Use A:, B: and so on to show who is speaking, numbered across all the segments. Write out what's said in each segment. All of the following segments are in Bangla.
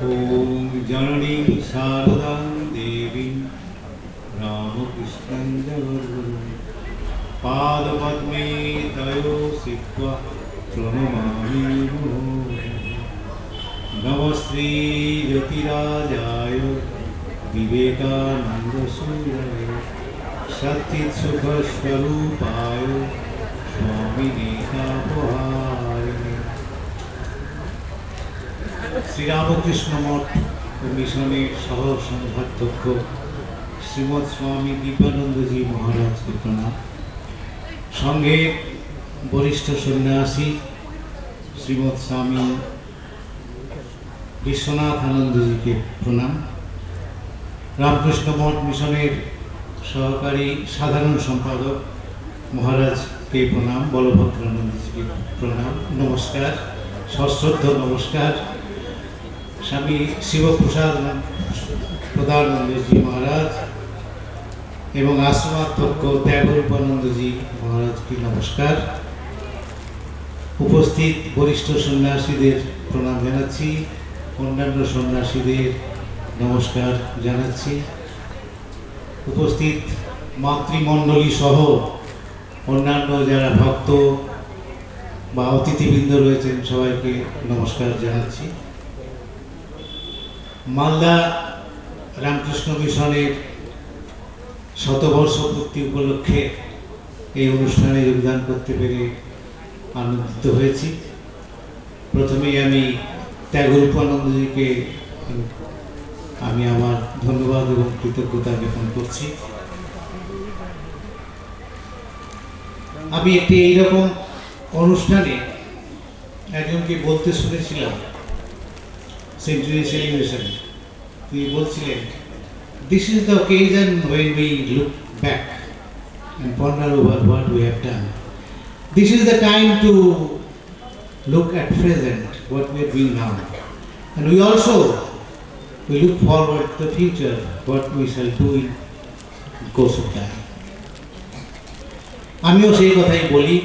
A: ॐ जननीं शारदां देवीं रामकृष्णं जगद्गुरुं पादपद्मे तयो सिक्त्वा प्रणमामि। नमः श्रीज्योतिराजाय विवेकानन्दसूरय सच्चित्सुखस्वरूपाय स्वामिने শ্রীরামকৃষ্ণ মঠ মিশনের সহ সংঘাধ্যক্ষ শ্রীমৎ স্বামী দিব্যানন্দজি মহারাজকে প্রণাম। সঙ্গে বরিষ্ঠ সন্ন্যাসী শ্রীমৎ স্বামী বিশ্বনাথ আনন্দজিকে প্রণাম। রামকৃষ্ণ মঠ মিশনের সহকারী সাধারণ সম্পাদক মহারাজকে প্রণাম। বলভদ্রানন্দজিকে প্রণাম। নমস্কার। সশ্রদ্ধ নমস্কার। স্বামী শিবপ্রসাদ প্রদানন্দজি মহারাজ এবং আশ্রমাধ্যক্ষ ত্যাগরূপানন্দজি মহারাজকে নমস্কার। উপস্থিত বরিষ্ঠ সন্ন্যাসীদের প্রণাম জানাচ্ছি, অন্যান্য সন্ন্যাসীদের নমস্কার জানাচ্ছি। উপস্থিত মাতৃমণ্ডলী সহ অন্যান্য যারা ভক্ত বা অতিথিবৃন্দ রয়েছেন সবাইকে নমস্কার জানাচ্ছি। মালদা রামকৃষ্ণ মিশনের শতবর্ষ পূর্তি উপলক্ষে এই অনুষ্ঠানে যোগদান করতে পেরে আনন্দিত হয়েছি। প্রথমেই আমি ত্যাগরূপানন্দজিকে আমি আমার ধন্যবাদ এবং কৃতজ্ঞতা জ্ঞাপন করছি। আমি একটি এইরকম অনুষ্ঠানে একজনকে বলতে শুনেছিলাম সেঞ্চুরি সেলিব্রেশন তিনি বলছিলেন this is the occasion when we look back ponder over what we have done. This is the time to look at present, what we are doing now. And we also we look forward to the future, what we shall do in course of time. আমিও সেই কথাই বলি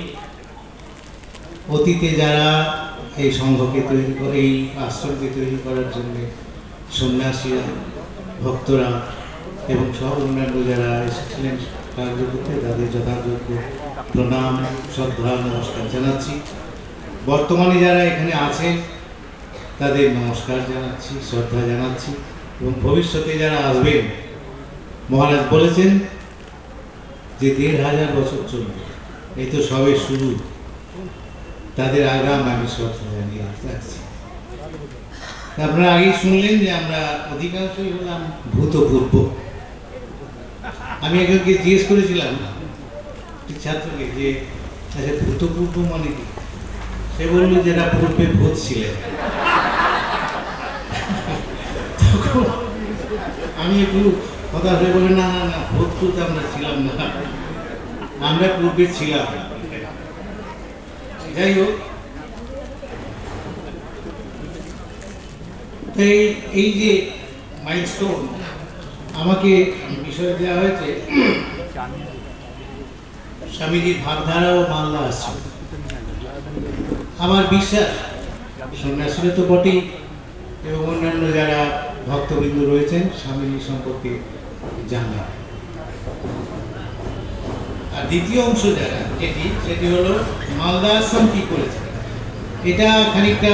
A: অতীতে যারা এই সংঘকে তৈরি করে, এই আশ্রমকে তৈরি করার জন্যে সন্ন্যাসীরা, ভক্তরা এবং সব অন্যান্য যারা এসেছিলেন কার্য করতে তাদের যথাযোগ্য প্রণাম, শ্রদ্ধা, নমস্কার জানাচ্ছি। বর্তমানে যারা এখানে আছেন তাদের নমস্কার জানাচ্ছি, শ্রদ্ধা জানাচ্ছি এবং ভবিষ্যতে যারা আসবেন, মহারাজ বলেছেন যে দেড় হাজার বছর চলবে। এই তো সবে শুরু। তাদের আগাম আমি শ্রদ্ধা জানিয়ে রাখছি আপনারা আগেই শুনলেন যে আমরা অধিকাংশই হলাম ভূতপূর্ব। আমি একজনকে জিজ্ঞেস করেছিলাম ছাত্রকে যে আচ্ছা ভূতপূর্ব মানে কি? সে বলল যে এরা পূর্বে ভূত ছিলেন। আমি একটু কথা হয়ে বলে না না না, ভূত ভূত আমরা ছিলাম না। আমরা পূর্বে ছিলাম। যাই হোক এই এই যে মাইলস্টোন আমাকে বিষয় দেওয়া হয়েছে স্বামীজির ভাবধারা ও মালদা আসছে আমার বিশ্বাস সন্ন্যাসীরা তো বটেই, এবং অন্যান্য যারা ভক্তবৃন্দ রয়েছেন স্বামীজি সম্পর্কে জানা আর দ্বিতীয় অংশ যারা যেটি, সেটি হলো মালদা আশ্রম কি করেছে। এটা খানিকটা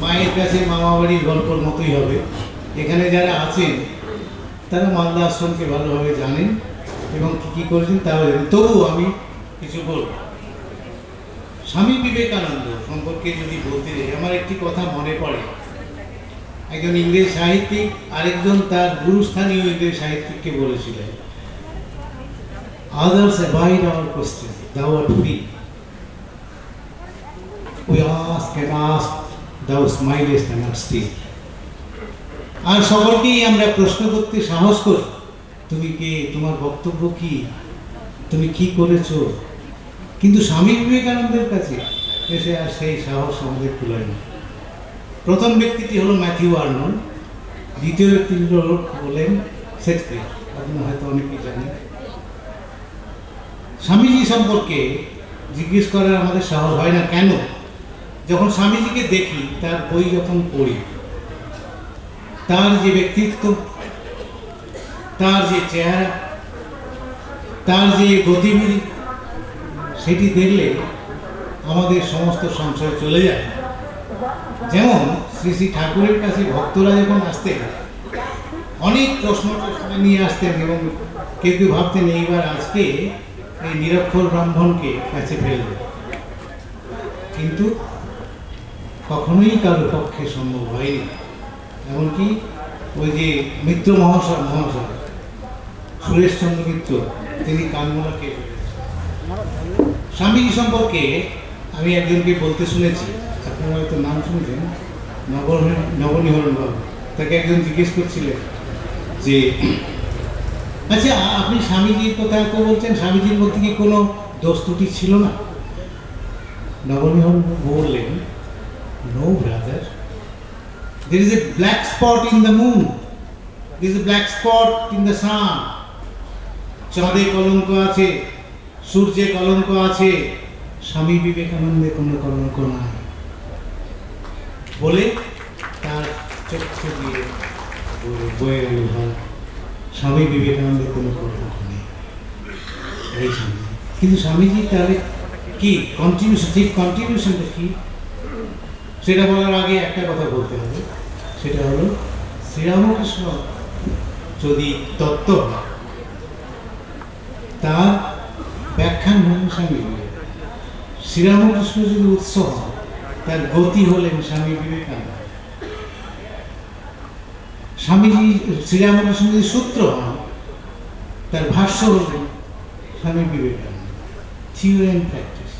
A: মায়ের কাছে, মামা বাড়ির গল্পর মতোই হবে। এখানে যারা আছেন, তারা মালদা আশ্রমকে ভালোভাবে জানেন এবং কী কী করেছেন তাও জানেন। তবুও আমি কিছু বলব। স্বামী বিবেকানন্দ সম্পর্কে যদি বলতে যাই, আমার একটি কথা মনে পড়ে। একজন ইংরেজ সাহিত্যিক, আরেকজন তার গুরুস্থানীয় ইংরেজ সাহিত্যিককে বলেছিলেন Others abide our question, thou art free. We ask and ask, thou smilest and art still. আর সকলকেই আমরা প্রশ্ন করতে সাহস করি তুমি কে তোমার বক্তব্য কি তুমি কি করেছ কিন্তু স্বামী বিবেকানন্দের কাছে এসে আর সেই সাহস আমাদের কুলায় না প্রথম ব্যক্তিটি হলো ম্যাথিউ আর্নন দ্বিতীয় ব্যক্তিটি হলো বলেন শেক্সপিয়ার আপনারা হয়তো অনেকেই জানেন স্বামীজি সম্পর্কে জিজ্ঞেস করার আমাদের সাহস হয় না। কেন? যখন স্বামীজিকে দেখি, তার বই যখন পড়ি, তার যে ব্যক্তিত্ব, তার যে চেহারা, তার যে গতিবিধি, সেটি দেখলে আমাদের সমস্ত সংশয় চলে যায়। যেমন শ্রী শ্রী ঠাকুরের কাছে ভক্তরা যখন আসতেন, অনেক প্রশ্ন নিয়ে আসতেন এবং কেউ কেউ ভাবতেন, এইবার আজকে এই নিরক্ষর ব্রাহ্মণকে কাছে ফেলবে কিন্তু কখনোই কারোর পক্ষে সম্ভব হয়নি। এমনকি ওই যে মিত্র মহাশয় মহাশয়, সুরেশচন্দ্র মিত্র, তিনি কানমোলাকে স্বামীজি সম্পর্কে আমি একজনকে বলতে শুনেছি। আপনারা হয়তো নাম শুনেছেন নবনিহরণ বাবু। তাকে একজন জিজ্ঞেস করছিলেন যে আচ্ছা আপনি স্বামীজির কথা বলছেন? স্বামীজির মধ্যে কি কোনো দোষ ত্রুটি ছিল না? নবনিহরণ বাবু বললেন no brother there is a black spot in the moon there is a black spot in the sun চাঁদে কলঙ্ক আছে, সূর্যে কলঙ্ক আছে। স্বামী বিবেকানন্দে কোনো কলঙ্ক নাই। বলে তার চক্ষু দিয়ে বয়ে- স্বামী বিবেকানন্দের কোনো নেই কিন্তু স্বামীজি তাহলে কি? কন্ট্রিবিউশন ঠিক কন্ট্রিবিউশনটা কি? সেটা বলার আগে একটা কথা বলতে হবে। সেটা হলো, শ্রীরামকৃষ্ণ যদি তত্ত্ব হয়, তার ব্যাখ্যান হলেন স্বামী বিবেকানন্দ। শ্রীরামকৃষ্ণ যদি উৎস হন তার গতি হলেন স্বামী বিবেকানন্দ। স্বামীজি শ্রীরামকৃষ্ণ যদি সূত্র তার ভাষ্য হলেন Swami Vivekananda theory and practice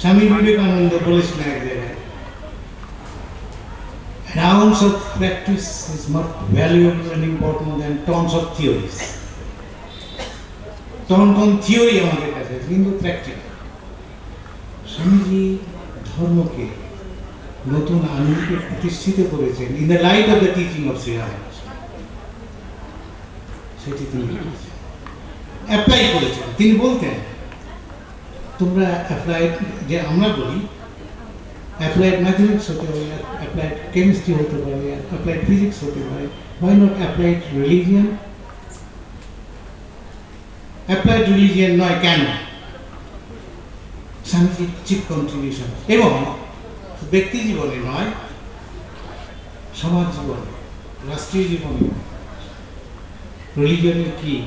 A: Swami Vivekananda বলেছিলেন এক জায়গায় An ounce of practice is more valuable and important than tons of theories. Ton ton theory আমাদের কাছে কিন্তু প্র্যাকটিক্যাল স্বামীজি ধর্মকে নতুন আনন্দকে প্রতিষ্ঠিত করেছেন। In the light of the teaching of Sri Ramakrishna সেটি তিনি অ্যাপ্লাই করেছেন। তিনি বলতেন, তোমরা অ্যাপ্লাই যে আমরা বলি অ্যাপ্লাইড ম্যাথমেটিক্স হতে পারে অ্যাপ্লাইড কেমিস্ট্রি হতে পারে অ্যাপ্লাইড ফিজিক্স হতে পারে why not applied religion applied religion নয় কেন? স্বামীজির চিপ কন্ট্রিবিউশন এবং ব্যক্তি জীবনে নয়, সমাজ জীবনে, রাষ্ট্রীয় জীবনে। রিলিজনের কি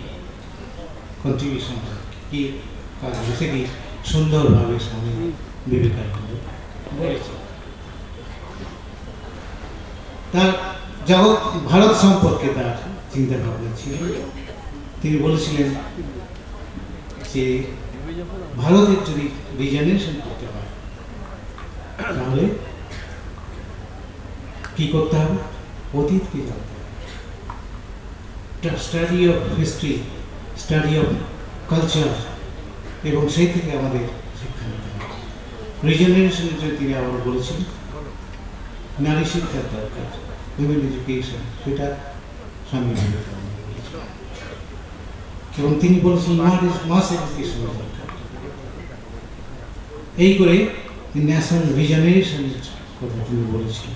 A: কন্ট্রিবিউশন কি কাজ সেটি সুন্দরভাবে স্বামী বিবেকানন্দ বলেছে তার জগৎ ভারত সম্পর্কে তার চিন্তা ভাবনা ছিল। তিনি বলেছিলেন যে, ভারতের যদি হয় তাহলে কি করতে হবে study of history study of culture এবং সেই থেকে আমাদের শিক্ষা নিতে হবে রিজেনারেশনের জন্য তিনি আবার বলেছেন নারী শিক্ষার দরকার উইমেন এডুকেশন সেটা স্বামী এবং তিনি বলেছেন মাস দরকার এই করে ন্যাশনাল রিজেনারেশনের কথা তিনি বলেছেন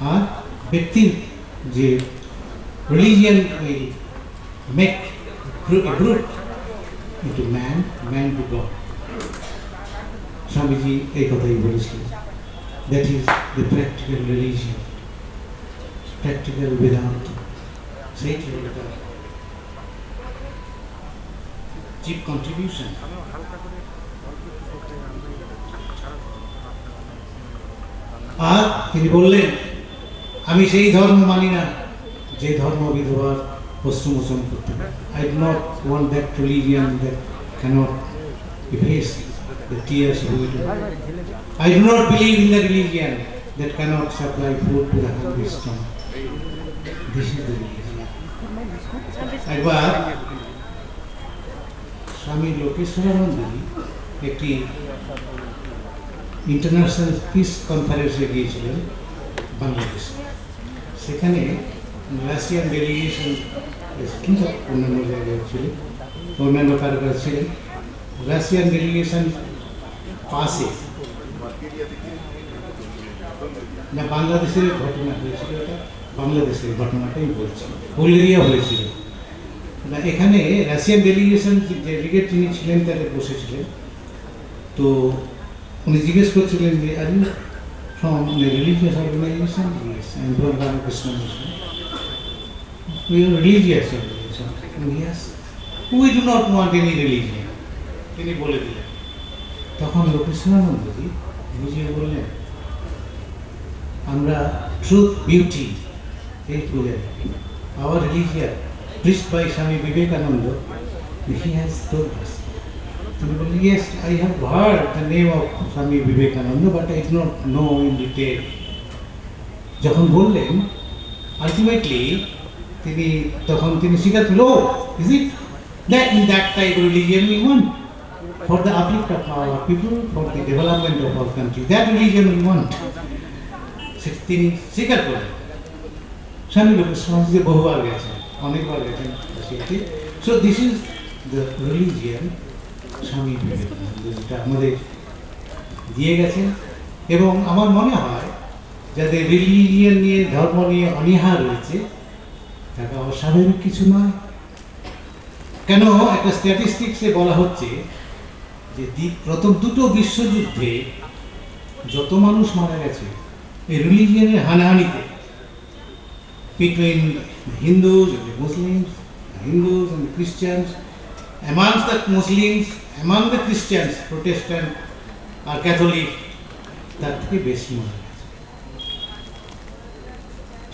A: আর ব্যক্তির যে religion will make group into man man to God Swamiji এই কথাই বলেছিলেন। That is the practical religion practical Vedanta তার চিপ কন্ট্রিবিউশন আর তিনি বললেন, আমি সেই ধর্ম মানি না, যে ধর্ম বিধবার প্রশ্নমোচন করতে I do not want that to live that can face I do that can supply food to the hungry একটি ইন্টারন্যাশনাল পিস কনফারেন্সে গিয়েছিলেন বাংলাদেশে। সেখানে রাশিয়ান ডেলিগেশন কিন্তু অন্যান্য জায়গায় ছিল, অন্যান্য কারও ছিলেন রাশিয়ান ডেলিগেশন পাশে না, বাংলাদেশের ঘটনা হয়েছিল এটা, বাংলাদেশের ঘটনাটাই বলছি বুলগেরিয়া হয়েছিল। না, এখানে রাশিয়ান ডেলিগেশন ডেলিগেট যিনি ছিলেন তারা বসেছিলেন। তো উনি জিজ্ঞেস করছিলেন যে are you from religious organisation am from Ramakrishna Mission. We religious we do not want any religion তিনি বলে দিলেন। তখন লোকেশ্বরানন্দজি বুঝিয়ে বললেন আমরা ট্রুথ বিউটি এই পূজা our religion preached by Swami Vivekananda, he has told us. বললেন yes I have heard the name of Swami Vivekananda but I not know in detail যখন বললেন আলটিমেটলি তিনি তখন তিনি স্বীকার লো is it that in that type religion we want for the uplift of our people for the development of our country that religion we want তিনি স্বীকার করলেন। স্বামী লোকের সমাজে বহুবার গেছেন, অনেকবার গেছেন so this is the religion Swami Vivekananda আমাদের দিয়ে গেছেন। এবং আমার মনে হয় যাদের রিলিজিয়ান নিয়ে ধর্ম নিয়ে অনীহা রয়েছে তারা অস্বাভাবিক কিছু নয়। কেন? একটা স্ট্যাটিস্টিক্সে বলা হচ্ছে যে প্রথম দুটো বিশ্বযুদ্ধে যত মানুষ মারা গেছে এই রিলিজিয়ানের হানাহানিতে between the Hindus and the Muslims, amongst the Muslims, among the Christians, Protestant or Catholic, তার থেকে বেশি মারা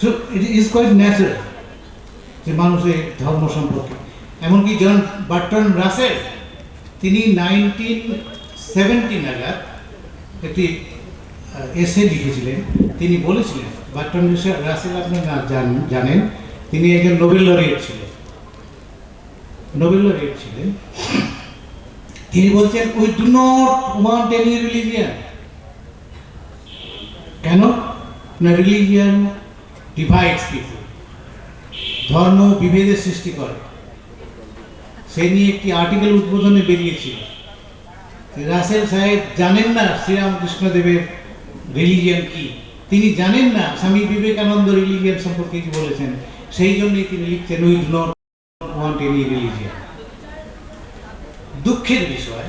A: so it is quite natural যে মানুষের ধর্ম সম্পর্কে। এমনকি জন বার্টন রাসেল তিনি নাইনটিন সেভেন্টি নাগাদ একটি এসে লিখেছিলেন। তিনি বলেছিলেন বার্টন রাসেল আপনি জানেন তিনি একজন নোবেল লরিয়েট ছিলেন। নোবেল লরিয়েট ছিলেন তিনি বলছেন we do not want any religion কেন? না রিলিজিয়ান ডিভাইডস পিপল ধর্ম বিভেদের সৃষ্টি করে। সে নিয়ে একটি আর্টিকেল উদ্বোধনে বেরিয়েছিল। রাসেল সাহেব জানেন না শ্রীরামকৃষ্ণদেবের রিলিজিয়ান কি। তিনি জানেন না স্বামী বিবেকানন্দ রিলিজিয়ান সম্পর্কে কি বলেছেন। সেই জন্যই তিনি লিখছেন we do not want any religion দুঃখের বিষয়,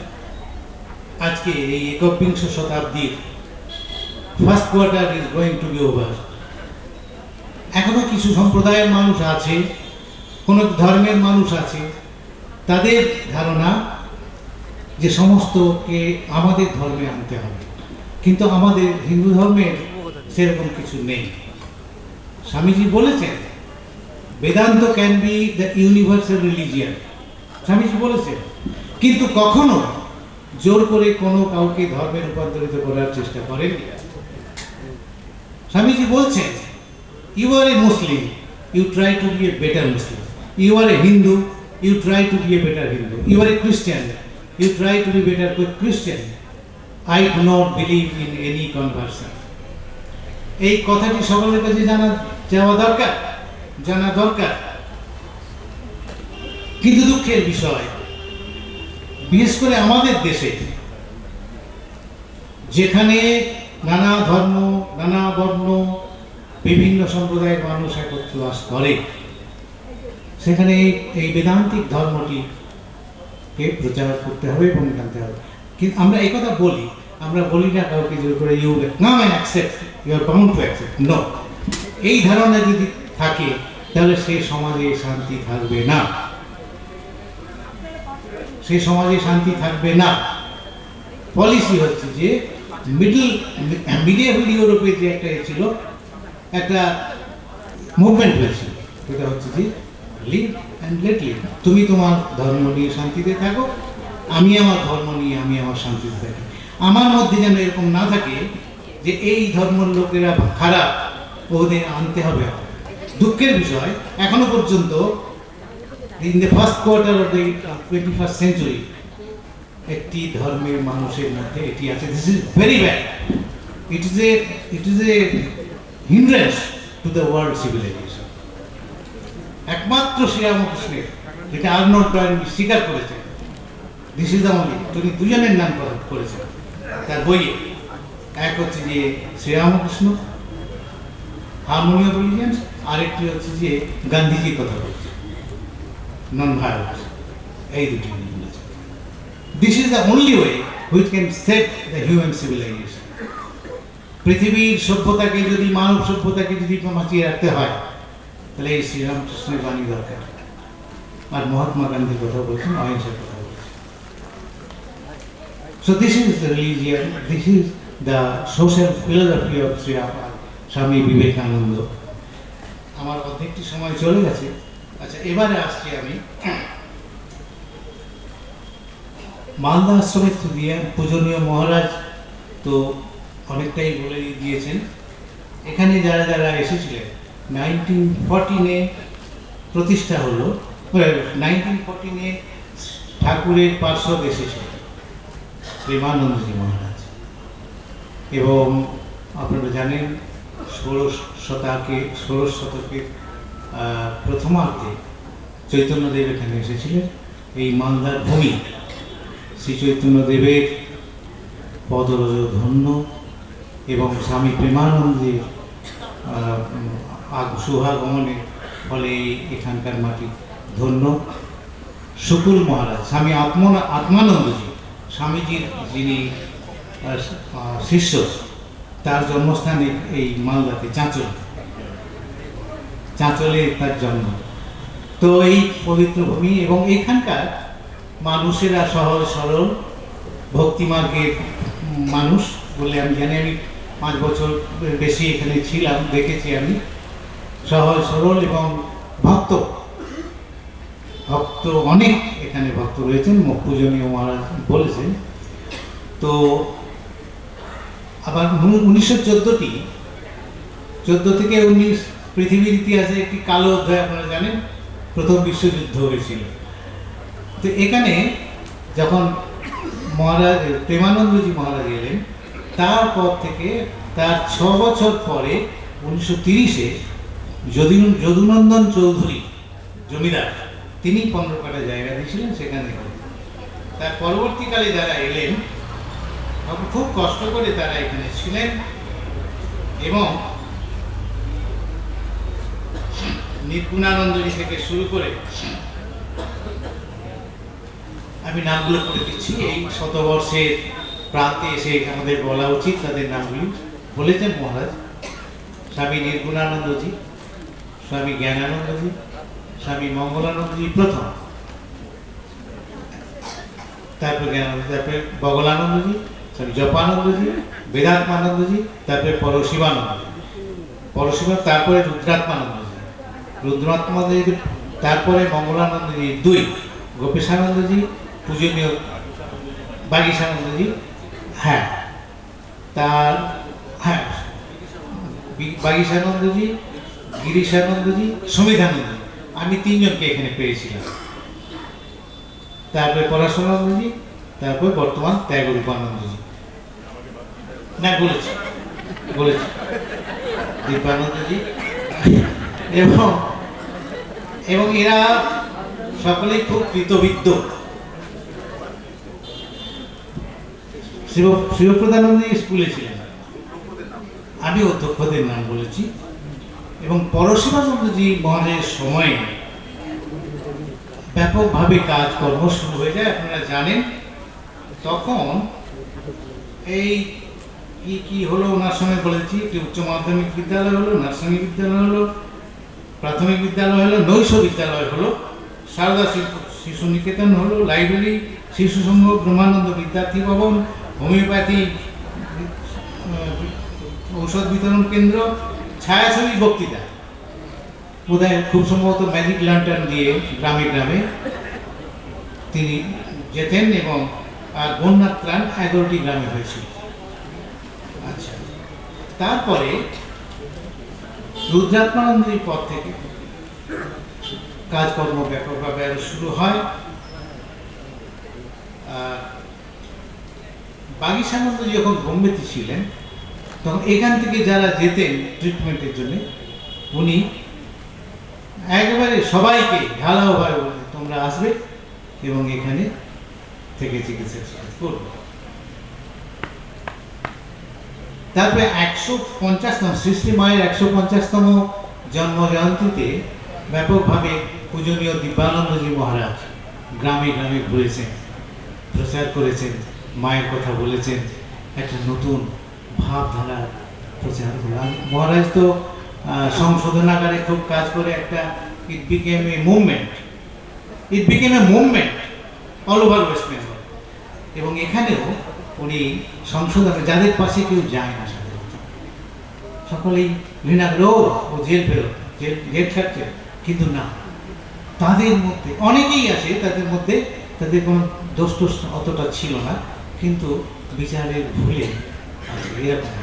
A: আজকে এই একবিংশ শতাব্দীর first quarter is going to be over এখনও কিছু সম্প্রদায়ের মানুষ আছে, কোনো ধর্মের মানুষ আছে, তাদের ধারণা যে সমস্তকে আমাদের ধর্মে আনতে হবে। কিন্তু আমাদের হিন্দু ধর্মের সেরকম কিছু নেই। স্বামীজি বলেছেন Vedanta can be the universal religion Swamiji বলেছেন। কিন্তু কখনো জোর করে কোনো কাউকে ধর্মে রূপান্তরিত করার চেষ্টা করেন স্বামীজি বলছেন you are a Muslim you try to be a better Muslim you are a Hindu you try to be a better Hindu you are a Christian you try to be better Christian I do not believe in any conversion এই কথাটি সকলের কাছে জানা, যাওয়া দরকার? জানা দরকার। কিন্তু দুঃখের বিষয়, বিশেষ করে আমাদের দেশে, যেখানে নানা ধর্ম, নানা বর্ণ, বিভিন্ন সম্প্রদায়ের মানুষ একত্র বাস করে, সেখানে এই- বেদান্তিক ধর্মটিকে প্রচার করতে হবে এবং জানতে হবে। কিন্তু আমরা এই কথা বলি, আমরা বলি না কাউকে জোর করে ইউ না man accept you are to accept এই ধারণা যদি থাকে, তাহলে সেই সমাজে শান্তি থাকবে না। সেই সমাজে শান্তি থাকবে না। পলিসি হচ্ছে যে, মিডল মিডিয়াবল ইউরোপে যে একটা ছিল, একটা মুভমেন্ট হয়েছিল, সেটা হচ্ছে যে, লিভ অ্যান্ড লেট লিভ। তুমি তোমার ধর্ম নিয়ে শান্তিতে থাকো, আমি আমার ধর্ম নিয়ে, আমি আমার শান্তিতে থাকি। আমার মধ্যে যেন এরকম না থাকে যে, এই ধর্মের লোকেরা খারাপ, ওদের আনতে হবে দুঃখের বিষয়, এখনও পর্যন্ত in the first quarter of the twenty first century একটি ধর্মের মানুষের মধ্যে এটি আছে। This is very bad it is a it is a hindrance to the world civilisation একমাত্র শ্রীরামকৃষ্ণের যেটা আর্নল্ড টয়েন স্বীকার করেছেন দিস ইজ অনলি তিনি দুজনের নাম করে- করেছেন, তার বইয়ে। এক হচ্ছে যে শ্রীরামকৃষ্ণ হারমোনি অফ রিলিজিয়ান্স আরেকটি হচ্ছে যে গান্ধীজির কথা বলছে। Non violence. এই দুটি this is the only way which can save the human civilisation পৃথিবীর সভ্যতাকে যদি মানব সভ্যতাকে যদি বাঁচিয়ে রাখতে হয় তাহলে এই শ্রীরামকৃষ্ণের বাণী দরকার। আর মহাত্মা গান্ধীর কথা বলছেন অহিংসার কথা বলছেন। So this is the religion, this is the social philosophy of Sri স্বামী বিবেকানন্দ আমার অর্ধেকটি সময় চলে গেছে। আচ্ছা এবারে আসছি আমি। মালদা আশ্রমের দিয়ে পূজনীয় মহারাজ তো অনেকটাই বলে দিয়েছেন। এখানে যারা যারা এসেছিলেন নাইনটিন ফর্টিনে প্রতিষ্ঠা হলো নাইনটিন ফর্টিনে ঠাকুরের পার্শ্বদ এসেছিলেন প্রেমানন্দজি মহারাজ। এবং আপনারা জানেন ষোড়শ শতাকে ষোড়শ শতকের প্রথমার্ধে চৈতন্যদেব এখানে এসেছিলেন। এই মালদার ভূমি, শ্রী চৈতন্যদেবের পদরজ ধন্য এবং স্বামী প্রেমানন্দের শুভাগমনের ফলে এখানকার মাটি ধন্য। শুকুল মহারাজ, স্বামী আত্মনা, আত্মানন্দজি, স্বামীজির যিনি শিষ্য তার জন্মস্থান এই- মালদাতে, চাঁচল। চাঁচলে তার জন্ম। তো এই পবিত্র ভূমি এবং এখানকার মানুষেরা সহজ সরল ভক্তিমার্গের মানুষ বলে আমি জানি। আমি পাঁচ বছর বেশি এখানে ছিলাম, দেখেছি আমি। সহজ সরল এবং ভক্ত। ভক্ত অনেক এখানে ভক্ত রয়েছেন পূজনীয় মহারাজ বলেছেন। তো আবার উনিশশো চোদ্দোটি, চোদ্দ থেকে উনিশ পৃথিবীর ইতিহাসে একটি কালো অধ্যায় আপনারা জানেন, প্রথম বিশ্বযুদ্ধ হয়েছিল তো এখানে যখন মহারাজ প্রেমানন্দজি মহারাজ এলেন তারপর থেকে তার ছ বছর পরে উনিশশো তিরিশে যদু যদুনন্দন চৌধুরী জমিদার, তিনি পনেরো কাটা জায়গা দিয়েছিলেন সেখানে। তার পরবর্তীকালে যারা এলেন খুব কষ্ট করে তারা এখানে ছিলেন এবং নির্গুণানন্দজি থেকে শুরু করে আমি নামগুলো করে দিচ্ছি। এই শতবর্ষের প্রান্তে এসে আমাদের বলা উচিত তাদের নামগুলি। বলেছেন মহারাজ, স্বামী নির্গুণানন্দজি, স্বামী জ্ঞানানন্দজি, স্বামী মঙ্গলানন্দজি প্রথম। তারপরে জ্ঞানানন্দ তারপরে বগলানন্দজি জপানন্দজি বেদাত্মানন্দজি তারপরে পরশিবানন্দজি। পরশিবা তারপরে রুদ্রাত্মানন্দজি। রুদ্রাত্মানন্দজি তারপরে মঙ্গলানন্দজি দুই, গোপেশানন্দজি, পূজনীয় বাগীশানন্দজি হ্যাঁ। তার হ্যাঁ। বাগীশানন্দজি, গিরিশানন্দজি, সমিধানন্দজি। আমি তিনজনকে এখানে পেয়েছিলাম। তারপরে পরাশরানন্দজি তারপরে বর্তমান ত্যাগরূপানন্দজি। না, বলেছি বলেছি। এবং এবং এরা সকলেই খুব কৃতবিদ্য স্কুলে ছিলেন। আমি অধ্যক্ষদের নাম বলেছি। এবং পরশিবানন্দজি মহারাজের সময়ে ব্যাপকভাবে কাজকর্ম শুরু হয়ে যায়, আপনারা জানেন। তখন এই কি কি হলো ওনার সময় বলেছি একটি উচ্চ মাধ্যমিক বিদ্যালয় হলো নার্সিং বিদ্যালয় হলো, প্রাথমিক বিদ্যালয় হলো, নৈশ বিদ্যালয় হলো, সারদা শিশু- নিকেতন হলো, লাইব্রেরি, শিশু সংঘ, ব্রহ্মানন্দ বিদ্যার্থী ভবন, হোমিওপ্যাথি ঔষধ বিতরণ কেন্দ্র, ছায়াছবি বক্তৃতা। বোধহয় খুব সম্ভবত ম্যাজিক ল্যান্টার্ন দিয়ে গ্রামে গ্রামে তিনি যেতেন এবং আর বন্যার ত্রাণ এগারোটি গ্রামে হয়েছিল। আচ্ছা। তারপরে রুদ্রাত্মানন্দের পর থেকে কাজকর্ম ব্যাপকভাবে আরও শুরু হয়। বাগিসানন্দ যখন বোম্বেতে ছিলেন, তখন এখান থেকে যারা যেতেন ট্রিটমেন্টের জন্য, উনি একেবারে সবাইকে ঢালাওভাবে বলতেন তোমরা আসবে এবং এখানে থেকে চিকিৎসা করবে। তারপরে একশো পঞ্চাশতম, সৃষ্টি মায়ের একশো পঞ্চাশতম জন্ম জয়ন্তীতে ব্যাপকভাবে পূজনীয় দিব্যানন্দজি মহারাজ গ্রামে গ্রামে ঘুরেছেন, প্রচার করেছেন, মায়ের কথা বলেছেন, একটা নতুন ভাবধারা প্রচার করে মহারাজ তো সংশোধনাগারে খুব কাজ করে একটা it became a movement it became a movement all over West Bengal এবং এখানেও উনি সংশোধনে যাদের পাশে কেউ যায় না সকলেই ঘৃণা "ও, জেল ফেরত জেল জেল খাচ্ছে কিন্তু না তাদের মধ্যে অনেকেই আছে তাদের মধ্যে তাদের কোনো দোষ টোষ অতটা ছিল না কিন্তু বিচারের ভুলে এরকম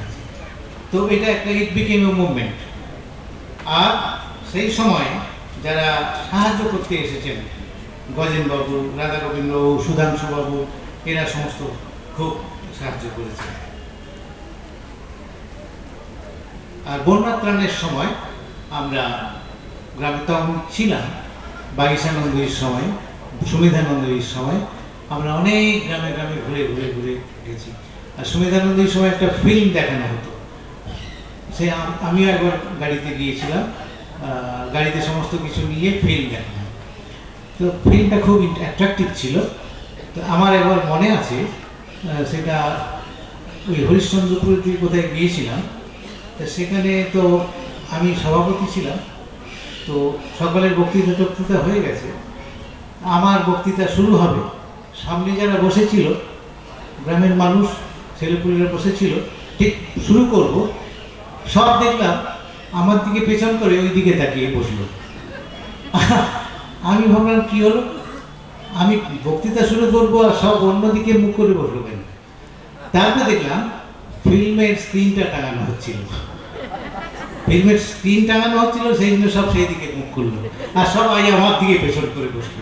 A: তো এটা একটা ইট বিকেম এ মুভমেন্ট আর সেই সময় যারা সাহায্য করতে এসেছেন গজেনবাবু রাধা গোবিন্দ সুধাংশুবাবু এরা সমস্ত খুব সাহায্য করেছেন আর বন্যা ত্রাণের সময় আমরা গ্রামে তখন ছিলাম বাগিসানন্দীর সময়, সুমিধানন্দীর সময়, আমরা অনেক গ্রামে গ্রামে ঘুরে ঘুরে ঘুরে গেছি। আর সুমিধানন্দীর সময় একটা ফিল্ম দেখানো হতো। সে আমিও একবার গাড়িতে গিয়েছিলাম গাড়িতে সমস্ত কিছু নিয়ে ফিল্ম দেখানো তো ফিল্মটা খুব অ্যাট্রাকটিভ ছিল। তো আমার একবার মনে আছে সেটা ওই হরিশ্চন্দ্রপুর দিয়ে কোথায় গিয়েছিলাম, তা সেখানে তো আমি সভাপতি ছিলাম, তো সকলের বক্তৃতা টক্তৃতা হয়ে গেছে। আমার বক্তৃতা শুরু হবে। সামনে যারা বসেছিল, গ্রামের মানুষ, ছেলেপুলেরা বসেছিল, ঠিক শুরু করব। সব দেখলাম আমার দিকে পেছন করে ওই দিকে তাকিয়ে বসল। আমি ভাবলাম, কী হলো? আমি বক্তৃতা শুরু করব আর সব অন্যদিকে মুখ করে বসল কেন? তারপরে দেখলাম ফিল্মের স্ক্রিনটা টাঙানো হচ্ছিল। ফিল্মের স্ক্রিন টাঙানো হচ্ছিল, সেই জন্য সব সেই দিকে মুখ করল আর সবাই আমার দিকে পেছন করে বসল।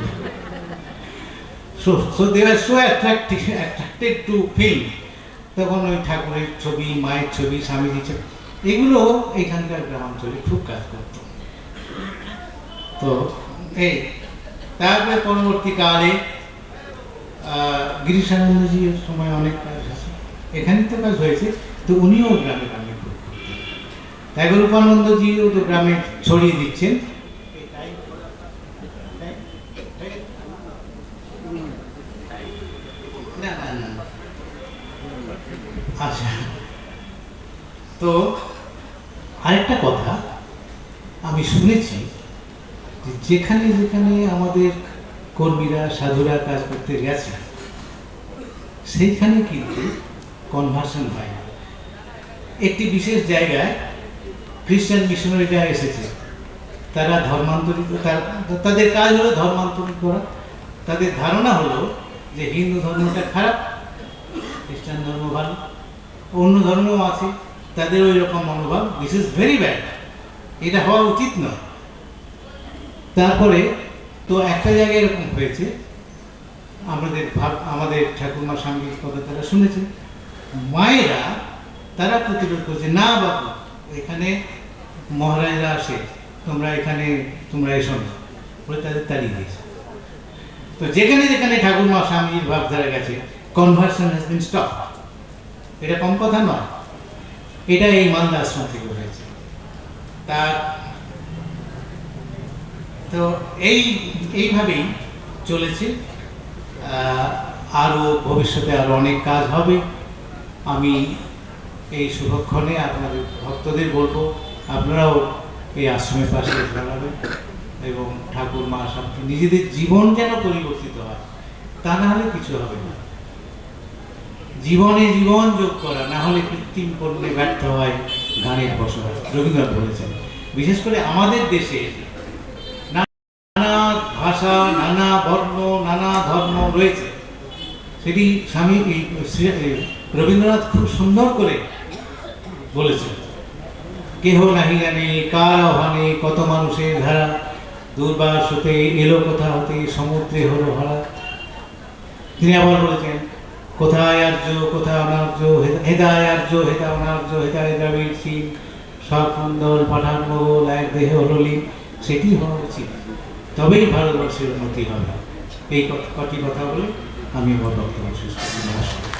A: So they are so attractive attracted to film তখন ওই ঠাকুরের ছবি, মায়ের ছবি, স্বামীজির ছবি, এগুলো এখানকার গ্রামাঞ্চলে খুব কাজ করতো। তো, এই তারপরে পরবর্তীকালে গিরিশানন্দজির সময় অনেক কাজ আছে এখানে তো কাজ হয়েছে তো উনিও গ্রামে গ্রামে খুব ঘুরতেন। ত্যাগরূপানন্দজিও তো গ্রামে ছড়িয়ে দিচ্ছেন। আচ্ছা তো আরেকটা কথা আমি শুনেছি যেখানে যেখানে আমাদের কর্মীরা, সাধুরা কাজ করতে গেছে সেইখানে কিন্তু কনভার্সন হয় না। একটি বিশেষ জায়গায় খ্রিস্টান মিশনারিরা এসেছে। তারা ধর্মান্তরিত, তার- তাদের কাজ হলো ধর্মান্তরিত করা। তাদের ধারণা হলো যে হিন্দু ধর্মটা খারাপ, খ্রিস্টান ধর্ম ভালো, অন্য ধর্মও আছে, তাদের ওই রকম মনোভাব দিস ইজ ভেরি ব্যাড এটা হওয়া উচিত নয়। তারপরে তো একটা জায়গায় এরকম হয়েছে, আমাদের ভাব, আমাদের ঠাকুরমা স্বামীর কথা তারা শুনেছে, মায়েরা তারা প্রতিরোধ করছে, না বাবু, এখানে মহারাজরা আসে, তোমরা এখানে, তোমরা এসো না। বলে তাদের তাড়িয়ে দিয়েছে। তো যেখানে যেখানে ঠাকুরমা স্বামীর ভাবধারা গেছে কনভার্সন হ্যাজ বিন স্টপ এটা কম কথা নয়, এটা এই মালদা আশ্রম থেকে হয়েছে। তার তো এই, এইভাবেই চলেছে। আরও ভবিষ্যতে আরও অনেক কাজ হবে। আমি এই শুভক্ষণে আপনাদের ভক্তদের বলব, আপনারাও এই আশ্রমের পাশে দাঁড়াবেন এবং ঠাকুর মা সব নিজেদের জীবন যেন পরিবর্তিত হয়, তা না হলে কিছু হবে না। জীবনে জীবন যোগ করা, না হলে কৃত্রিম করলে ব্যর্থ হয় গানের বসবাস। রবীন্দ্রনাথ বলেছেন, বিশেষ করে আমাদের দেশে ভাষা, নানা বর্ণ, নানা ধর্ম রয়েছে। সেটি স্বামী রবীন্দ্রনাথ খুব সুন্দর করে বলেছেন। কেহ নাহি জানে, কার আহ্বানে কত মানুষের ধারা। দুর্বাস হতে এলো কোথা হতে, সমুদ্রে হলো হারা তিনি আবার বলেছেন, কোথায় আর্য, কোথায় অনার্য হেদা- হেদায় আর্য হেদা অনার্য হেদায় দ্রাবিড় সিং সব সুন্দর পাঠান মোগল, এক দেহে হরলি সেটি হওয়া উচিত তবেই ভারতবর্ষের উন্নতি হবে এই কটি কথা বলে আমি আমার বক্তব্য শেষ করছি। নমস্কার।